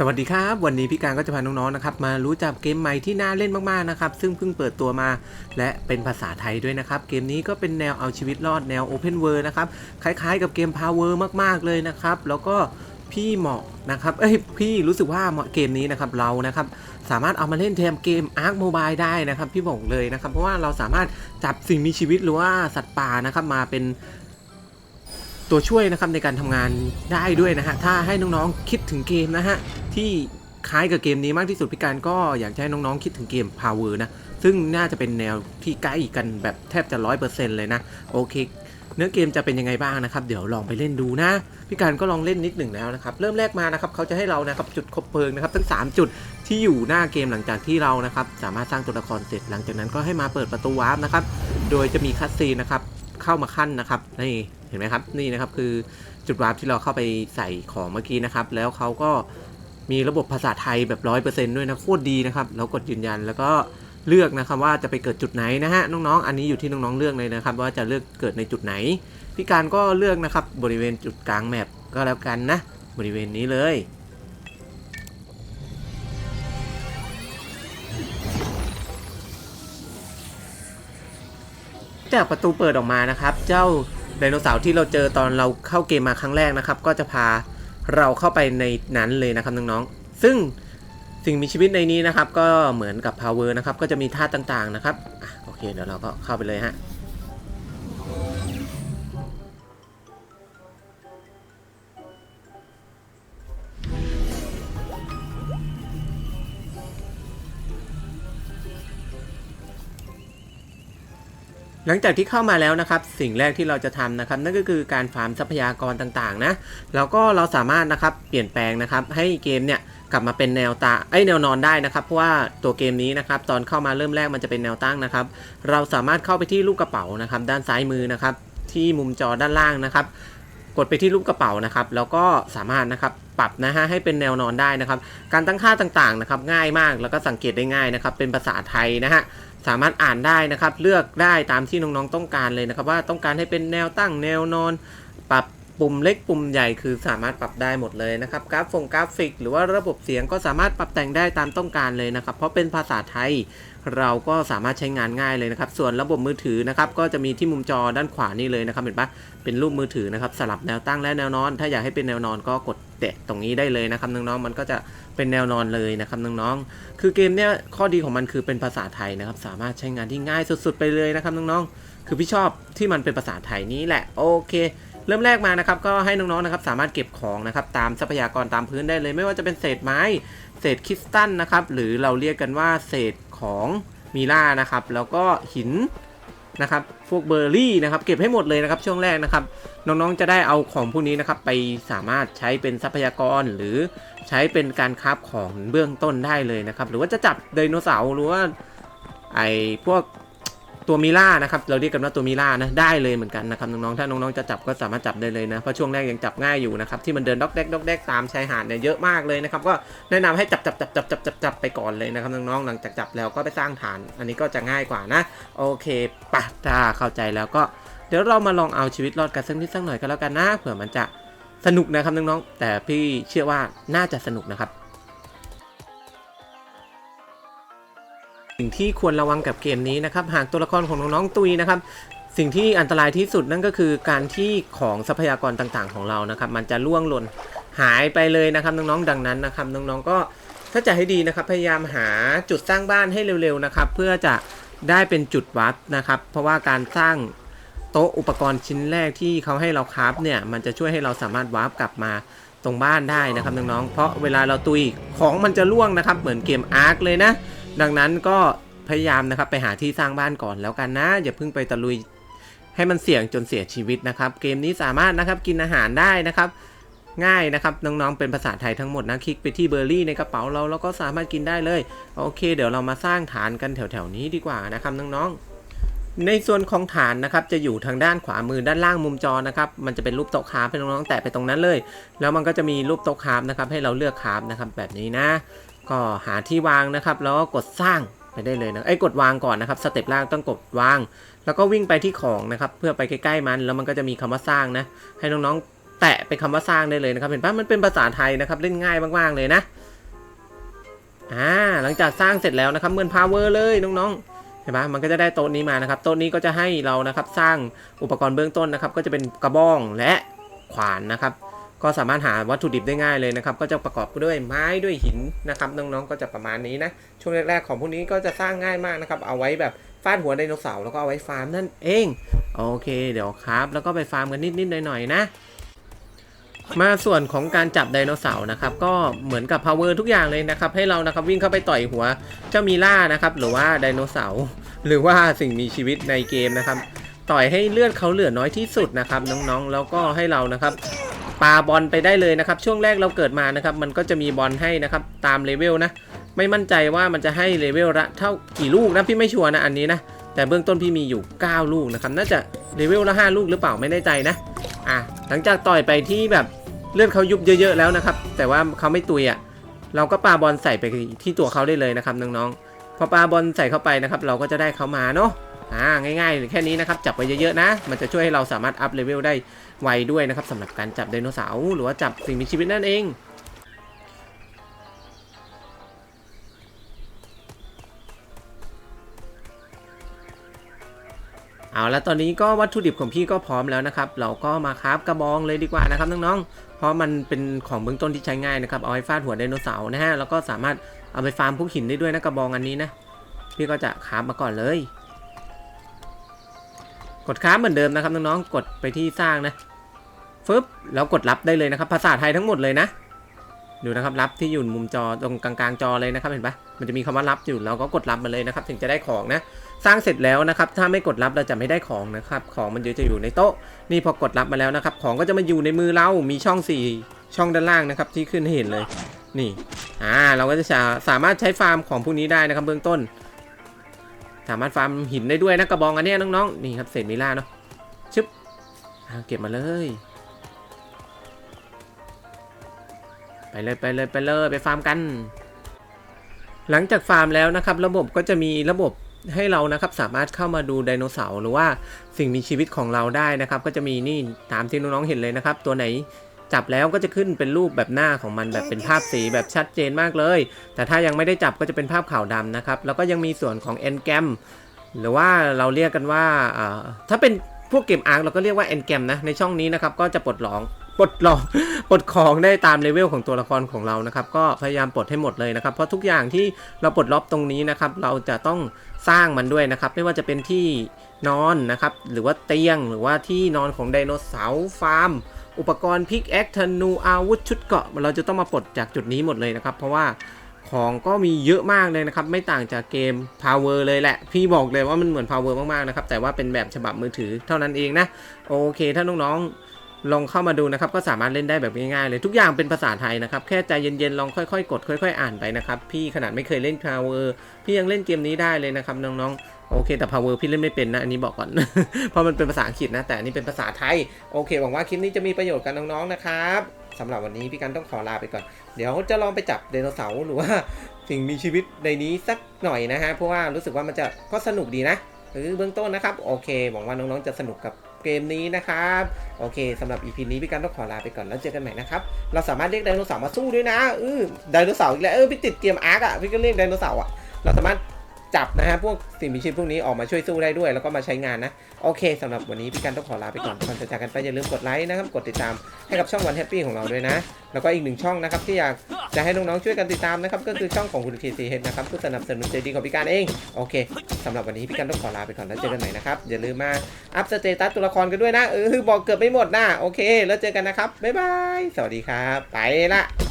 สวัสดีครับ วันนี้พี่การก็จะพาน้องๆนะครับมารู้จักเกมใหม่ที่น่าเล่นมากๆนะครับซึ่งเพิ่งเปิดตัวมา และเป็นภาษาไทยด้วยนะครับ เกมนี้ก็เป็นแนวเอาชีวิตรอดแนว Open World นะครับคล้าย ๆ กับเกม Power มากๆเลยนะครับ แล้วก็พี่เหมาะนะครับเอ้ยพี่รู้สึกว่าเหมาะเกมนี้นะครับเรานะครับสามารถเอามาเล่นแทนเกม Ark Mobile ได้นะครับพี่บอกเลยนะครับ เพราะว่าเราสามารถจับสิ่งมีชีวิตหรือว่าสัตว์ป่านะครับมาเป็น ตัวช่วยนะครับในการทำงานได้ด้วยนะฮะถ้าให้น้องๆคิดถึงเกมนะฮะที่คล้ายกับเกมนี้มากที่สุดพี่การก็อยากให้น้องๆคิดถึงเกม Power นะ ซึ่งน่าจะเป็นแนวที่ใกล้กันแบบแทบจะร้อยเปอร์เซ็นต์เลยนะ โอเค เนื้อเกมจะเป็นยังไงบ้างนะครับ เดี๋ยวลองไปเล่นดูนะ พี่การก็ลองเล่นนิดหนึ่งแล้วนะครับ เริ่มแรกมานะครับเขาจะให้เรานะครับจุดคบเพลิงนะครับทั้ง 3 จุดที่อยู่หน้าเกมหลังจากที่เรานะครับสามารถสร้างตัวละครเสร็จหลังจากนั้นก็ให้มาเปิดประตูวาร์ปนะครับโดยจะมีคัสซีนนะครับเข้ามาขั้นนะครับนี่ ห็นไหมครับนี่นะครับคือจุดวาร์ปที่เราเข้าไปใส่ของเมื่อกี้นะครับ แล้วเขาก็มีระบบภาษาไทยแบบร้อยเปอร์เซ็นต์ด้วยนะโคตรดีนะครับแล้วกดยืนยันแล้วก็เลือกนะครับว่าจะไปเกิดจุดไหนนะฮะน้องๆ อันนี้อยู่ที่น้องๆเลือกเลยนะครับ ว่าจะเลือกเกิดในจุดไหน พี่การก็เลือกนะครับบริเวณจุดกลางแมปก็แล้วกันนะ บริเวณนี้เลยจากประตูเปิดออกมานะครับ เจ้า ไดโนเสาร์ที่เราเจอตอนเราเข้าเกมมาครั้งแรกนะครับ ก็จะพาเราเข้าไปในนั้นเลยนะครับน้องๆ ซึ่งสิ่งมีชีวิตในนี้นะครับ ก็เหมือนกับ power นะครับ ก็จะมีธาตุต่างๆนะครับโอเคเดี๋ยวเราก็เข้าไปเลยฮะ หลังจากที่เข้ามาแล้วนะครับ สิ่งแรกที่เราจะทำนะครับ นั่นก็คือการฟาร์มทรัพยากรต่างๆนะแล้วก็เราสามารถนะครับเปลี่ยนแปลงนะครับ ให้เกมเนี่ยกลับมาเป็นแนวตาไอแนวนอนได้นะครับเพราะว่าตัวเกมนี้นะครับ ตอนเข้ามาเริ่มแรกมันจะเป็นแนวตั้งนะครับ เราสามารถเข้าไปที่ลูกกระเป๋านะครับ ด้านซ้ายมือนะครับ ที่มุมจอด้านล่างนะครับ กดไปที่รูปกระเป๋านะครับแล้วก็สามารถนะครับปรับนะฮะให้เป็นแนวนอนได้นะครับ การตั้งค่าต่างๆนะครับง่ายมากแล้วก็สังเกตได้ง่ายนะครับ เป็นภาษาไทยนะฮะสามารถอ่านได้นะครับ เลือกได้ตามที่น้องๆต้องการเลยนะครับ ว่าต้องการให้เป็นแนวตั้งแนวนอน ปรับปุ่มเล็กปุ่มใหญ่คือสามารถปรับได้หมดเลยนะครับกราฟงกราฟิก หรือว่าระบบเสียงก็สามารถปรับแต่งได้ตามต้องการเลยนะครับ เพราะเป็นภาษาไทย เราก็สามารถใช้งานง่ายเลยนะครับ ส่วนระบบมือถือนะครับ ก็จะมีที่มุมจอด้านขวานี่เลยนะครับ เห็นปะเป็นรูปมือถือนะครับ สลับแนวตั้งและแนวนอน ถ้าอยากให้เป็นแนวนอนก็กดแตะตรงนี้ได้เลยนะครับน้องๆ มันก็จะเป็นแนวนอนเลยนะครับน้องๆ คือเกมเนี้ยข้อดีของมันคือเป็นภาษาไทยนะครับ สามารถใช้งานที่ง่ายสุดๆ ไปเลยนะครับน้องๆ คือพี่ชอบที่มันเป็นภาษาไทยนี้แหละ โอเคเริ่มแรกมานะครับก็ให้น้องๆนะครับสามารถเก็บของนะครับตามทรัพยากรตามพื้นได้เลย ไม่ว่าจะเป็นเศษไม้ เศษคริสตัลนะครับหรือเราเรียกกันว่าเศษ ของมีล่านะครับ แล้วก็หินนะครับ พวกเบอร์รี่นะครับ เก็บให้หมดเลยนะครับช่วงแรกนะครับ น้องๆ จะได้เอาของพวกนี้นะครับ ไปสามารถใช้เป็นทรัพยากรหรือใช้เป็นการคราบของเบื้องต้นได้เลยนะครับ หรือว่าจะจับไดโนเสาร์หรือว่าไอพวก ตัวมิล่านะครับเราเรียกกันว่าตัวมิล่านะได้เลยเหมือนกันนะครับน้องๆถ้าน้องๆจะจับก็สามารถจับได้เลยนะเพราะช่วงแรกยังจับง่ายอยู่นะครับที่มันเดินด็อกแดกด็อกแดกตามชายหาดเนี่ยเยอะมากเลยนะครับก็แนะนำให้จับจับจับจับจับจับจับไปก่อนเลยนะครับน้องๆหลังจากจับแล้วก็ไปสร้างฐาน อันนี้ก็จะง่ายกว่านะ โอเคปะถ้าเข้าใจแล้วก็เดี๋ยวเรามาลองเอาชีวิตรอดกันสักนิดสักหน่อยก็แล้วกันนะเผื่อมันจะสนุกนะครับน้องๆแต่พี่เชื่อว่าน่าจะสนุกนะครับ สิ่งที่ควรระวังกับเกมนี้นะครับหากตัวละครของน้องๆตุยนะครับสิ่งที่อันตรายที่สุดนั่นก็คือการที่ของทรัพยากรต่างๆ ของเรานะครับ มันจะล่วงหล่นหายไปเลยนะครับน้องๆดังนั้นนะครับน้องๆก็ถ้าจะให้ดีนะครับพยายามหาจุดสร้างบ้านให้เร็วๆนะครับ เพื่อจะได้เป็นจุดวัดนะครับ เพราะว่าการสร้างโต๊ะอุปกรณ์ชิ้นแรกที่เขาให้เราคราฟเนี่ยมันจะช่วยให้เราสามารถวาร์ปกลับมาตรงบ้านได้นะครับน้องๆเพราะเวลาเราตุยของมันจะล่วงนะครับ เหมือนเกมอาร์คเลยนะ ดังนั้นก็พยายามนะครับไปหาที่สร้างบ้านก่อนแล้วกันนะ อย่าเพิ่งไปตะลุยให้มันเสี่ยงจนเสียชีวิตนะครับ เกมนี้สามารถนะครับกินอาหารได้นะครับ ง่ายนะครับน้องๆเป็นภาษาไทยทั้งหมดนะคลิกไปที่เบอร์รี่ในกระเป๋าเราแล้วก็สามารถกินได้เลยโอเค เดี๋ยวเรามาสร้างฐานกันแถวๆนี้ดีกว่านะครับน้องๆในส่วนของฐานนะครับจะอยู่ทางด้านขวามือด้านล่างมุมจอนะครับมันจะเป็นรูปโต๊ะคราฟให้น้องๆแตะไปตรงนั้นเลย แล้วมันก็จะมีรูปโต๊ะคราฟนะครับให้เราเลือกคราฟนะครับแบบนี้นะ ก็หาที่วางนะครับ แล้วก็กดสร้างไปได้เลยนะไอ้กดวางก่อนนะครับสเต็ปแรกต้องกดวาง แล้วก็วิ่งไปที่ของนะครับ เพื่อไปใกล้ๆมัน แล้วมันก็จะมีคำว่าสร้างนะ ให้น้องๆ แตะไปคำว่าสร้างได้เลยนะครับ เห็นปะมันเป็นภาษาไทยนะครับ เล่นง่ายมากๆเลยนะอ่าหลังจากสร้างเสร็จแล้วนะครับเหมือนพาวเวอร์เลยน้องๆเห็นไหมมันก็จะได้โต๊ะนี้มานะครับ โต๊ะนี้ก็จะให้เรานะครับสร้างอุปกรณ์เบื้องต้นนะครับ ก็จะเป็นกระบองและขวานนะครับ ก็สามารถหาวัตถุดิบได้ง่ายเลยนะครับ ก็จะประกอบด้วยไม้ด้วยหินนะครับน้องๆก็จะประมาณนี้นะ ช่วงแรกๆของพวกนี้ก็จะสร้างง่ายมากนะครับ เอาไว้แบบฟาดหัวไดโนเสาร์แล้วก็เอาไว้ฟาร์มนั่นเองโอเคเดี๋ยวครับ แล้วก็ไปฟาร์มกันนิดๆหน่อยๆนะ มาส่วนของการจับไดโนเสาร์นะครับ ก็เหมือนกับ power ทุกอย่างเลยนะครับ ให้เรานะครับวิ่งเข้าไปต่อยหัวเจ้ามีล่านะครับ หรือว่าไดโนเสาร์หรือว่าสิ่งมีชีวิตในเกมนะครับ ต่อยให้เลือดเขาเหลือน้อยที่สุดนะครับน้องๆ แล้วก็ให้เรานะครับ ปาบอลไปได้เลยนะครับ ช่วงแรกเราเกิดมานะครับ มันก็จะมีบอลให้นะครับ ตามเลเวลนะ ไม่มั่นใจว่ามันจะให้เลเวลละเท่ากี่ลูกนะพี่ไม่ชัวร์นะอันนี้นะแต่เบื้องต้นพี่มีอยู่ 9 ลูกนะครับ น่าจะเลเวลละ 5 ลูกหรือเปล่าไม่แน่ใจนะ อะ หลังจากต่อยไปที่แบบเลือดเขายุบเยอะ ๆ แล้วนะครับ แต่ว่าเขาไม่ตุยอะ เราก็ปาบอลใส่ไปที่ตัวเขาได้เลยนะครับน้องๆ พอปาบอลใส่เข้าไปนะครับ เราก็จะได้เขามาเนาะ อ่าง่ายๆแค่นี้นะครับจับไปเยอะๆนะ มันจะช่วยให้เราสามารถอัพเลเวลได้ไวด้วยนะครับสำหรับการจับไดโนเสาร์หรือว่าจับสิ่งมีชีวิตนั่นเองเอาแล้วตอนนี้ก็วัตถุดิบของพี่ก็พร้อมแล้วนะครับ เราก็มาคราฟกระบองเลยดีกว่านะครับน้องๆ เพราะมันเป็นของเบื้องต้นที่ใช้ง่ายนะครับ เอาไว้ฟาดหัวไดโนเสาร์นะฮะ แล้วก็สามารถเอาไปฟาร์มพวกหินได้ด้วยนะกระบองอันนี้นะ พี่ก็จะคราฟมาก่อนเลย กดคราเหมือนเดิมนะครับน้องๆ กดไปที่สร้างนะฟึบแล้วกดรับได้เลยนะครับ ภาษาไทยทั้งหมดเลยนะดูนะครับรับที่อยู่มุมจอตรงกลางๆจอเลยนะครับเห็นปะมันจะมีคำว่ารับอยู่เราก็กดรับมาเลยนะครับ ถึงจะได้ของนะ สร้างเสร็จแล้วนะครับ ถ้าไม่กดรับเราจะไม่ได้ของนะครับ ของมันจะอยู่ในโต๊ะ นี่พอกดรับมาแล้วนะครับ ของก็จะมาอยู่ในมือเรามีช่อง 4 ช่องด้านล่างนะครับ ที่ขึ้นให้เห็นเลย นี่อ่าเราก็จะสามารถใช้ฟาร์มของพวกนี้ได้นะครับ เบื้องต้น สามารถฟาร์มหินได้ด้วยนะกระบองอันนี้น้องๆนี่ครับเศษมิล่าเนาะชึบอ่าเก็บมาเลย ไปเลยไปเลยไปเลยไปฟาร์มกัน หลังจากฟาร์มแล้วนะครับ ระบบก็จะมีระบบให้เรานะครับสามารถเข้ามาดูไดโนเสาร์หรือว่าสิ่งมีชีวิตของเราได้นะครับ ก็จะมีนี่ตามที่น้องๆเห็นเลยนะครับ ตัวไหน จับแล้วก็จะขึ้นเป็นรูปแบบหน้าของมันแบบเป็นภาพสีแบบชัดเจนมากเลย แต่ถ้ายังไม่ได้จับก็จะเป็นภาพขาวดำนะครับ แล้วก็ยังมีส่วนของ e n g a m หรือว่าเราเรียกกันว่าอ่าถ้าเป็นพวกเกมอาร์คเราก็เรียกว่า e n g a m นะในช่องนี้นะครับก็จะปลดล็อกปลดล็อกปลดของได้ตามเลเวลของตัวละครของเรานะครับ ก็พยายามปลดให้หมดเลยนะครับ เพราะทุกอย่างที่เราปลดล็อกตรงนี้นะครับ เราจะต้องสร้างมันด้วยนะครับ ไม่ว่าจะเป็นที่นอนนะครับ หรือว่าเตียงหรือว่าที่นอนของไดโนเสาร์ฟาร์ม อุปกรณ์พิกแอคธนูอาวุธชุดเกาะ เราจะต้องมาปลดจากจุดนี้หมดเลยนะครับ เพราะว่าของก็มีเยอะมากเลยนะครับ ไม่ต่างจากเกม Power เลยแหละ พี่บอกเลยว่ามันเหมือน Power มากๆนะครับ แต่ว่าเป็นแบบฉบับมือถือเท่านั้นเองนะ โอเค ถ้าน้องๆ ลองเข้ามาดูนะครับ ก็สามารถเล่นได้แบบง่ายๆเลย ทุกอย่างเป็นภาษาไทยนะครับ แค่ใจเย็นๆ ลองค่อยๆ กด ค่อย ๆ อ่านไปนะครับ พี่ขนาดไม่เคยเล่น Power พี่ยังเล่นเกมนี้ได้เลยนะครับน้องๆ โอเคแต่ Power พี่เล่นไม่เป็นนะ อันนี้บอกก่อน เพราะมันเป็นภาษาอังกฤษนะ แต่อันนี้เป็นภาษาไทย โอเค หวังว่าคลิปนี้จะมีประโยชน์กับน้องๆนะครับสำหรับวันนี้พี่กันต้องขอลาไปก่อน เดี๋ยวจะลองไปจับไดโนเสาร์หรือว่าสิ่งมีชีวิตในนี้สักหน่อยนะฮะ เพราะว่ารู้สึกว่ามันจะก็สนุกดีนะหรือเบื้องต้นนะครับ โอเค หวังว่าน้องๆจะสนุกกับเกมนี้นะครับ โอเคสำหรับ EP นี้พี่กันต้องขอลาไปก่อนแล้วเจอกันใหม่นะครับ เราสามารถเรียกไดโนเสาร์มาสู้ด้วยนะเออไดโนเสาร์อีกแล้ว เออพี่ติดเกมอาร์คอะ พี่ก็เรียกไดโนเสาร์อะเราสามารถ จับนะฮะพวกสิ่งมีชีวิตพวกนี้ออกมาช่วยสู้ได้ด้วย แล้วก็มาใช้งานนะ โอเคสำหรับวันนี้พี่กันต้องขอลาไปก่อนก่อนจะจากกันไปอย่าลืมกดไลค์นะครับกดติดตามให้กับช่องวันแฮปปี้ของเราด้วยนะ แล้วก็อีกหนึ่งช่องนะครับที่อยากจะให้น้องๆช่วยกันติดตามนะครับก็คือช่องของคุณทีซีเฮดนะครับผู้สนับสนุนใจดีของพี่การเองโอเคสำหรับวันนี้พี่กันต้องขอลาไปก่อนแล้วเจอกันใหม่นะครับอย่าลืมมาอัพสเตตัสตัวละครกันด้วยนะเออบอกเกือบไม่หมดนะโอเค แล้วเจอกันนะครับบ๊ายบายสวัสดีครับ ไปละ